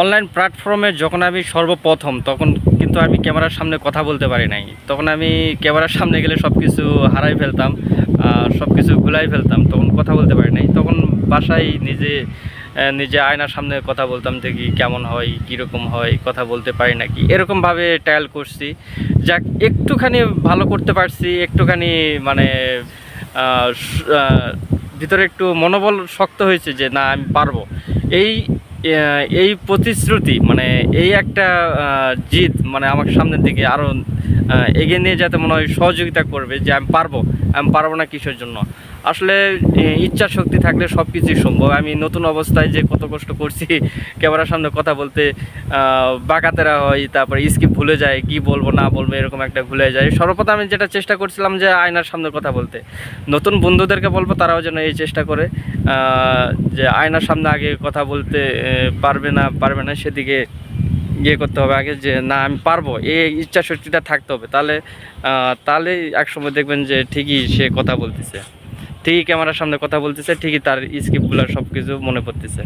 Online প্ল্যাটফর্মে যখন আমি সর্বপ্রথম, তখন কিন্তু আমি ক্যামেরার সামনে কথা বলতে পারি নাই। তখন আমি ক্যামেরার সামনে গেলে সব কিছু হারাই ফেলতাম সব কিছু ভুলাই ফেলতাম, তখন কথা বলতে পারি নাই। তখন বাসায় নিজে নিজে আয়নার সামনে কথা বলতাম দেখি কেমন হয়, কীরকম হয়, কথা বলতে পারি নাকি। এরকমভাবে ট্রায়াল করছি। যাক, একটুখানি ভালো করতে পারছি, একটুখানি মানে ভিতরে একটু মনোবল শক্ত হয়েছে যে না, আমি পারব। এই এই প্রতিশ্রুতি মানে এই একটা জিদ মানে আমার সামনের দিকে আরও এগিয়ে নিয়ে যাতে মনে হয় সহযোগিতা করবে যে আমি পারব আমি পারব না কিসের জন্য। আসলে ইচ্ছা শক্তি থাকলে সব কিছুই সম্ভব। আমি নতুন অবস্থায় যে কত কষ্ট করছি, ক্যামেরার সামনে কথা বলতে বাঁকাতেরা হয়, তারপরে স্কিপ ভুলে যায়, কি বলব, না বলব, এরকম একটা ভুলে যায়। সর্বপ্রথম আমি যেটা চেষ্টা করছিলাম যে আয়নার সামনে কথা বলতে। নতুন বন্ধুদেরকে বলব, তারাও যেন এই চেষ্টা করে। যে আয়নার সামনে আগে কথা বলতে পারবে না পারবে না, সেদিকে ইয়ে করতে হবে আগে যে না, আমি পারব, এই ইচ্ছা শক্তিটা থাকতে হবে। তাহলে তাহলে একসময় দেখবেন যে ঠিকই সে কথা বলতেছে। ঠিকই ক্যামেরার সামনে কথা বলতেছে, ঠিকই তার স্ক্রিপ্টগুলো সব কিছু মনে পড়তেছে।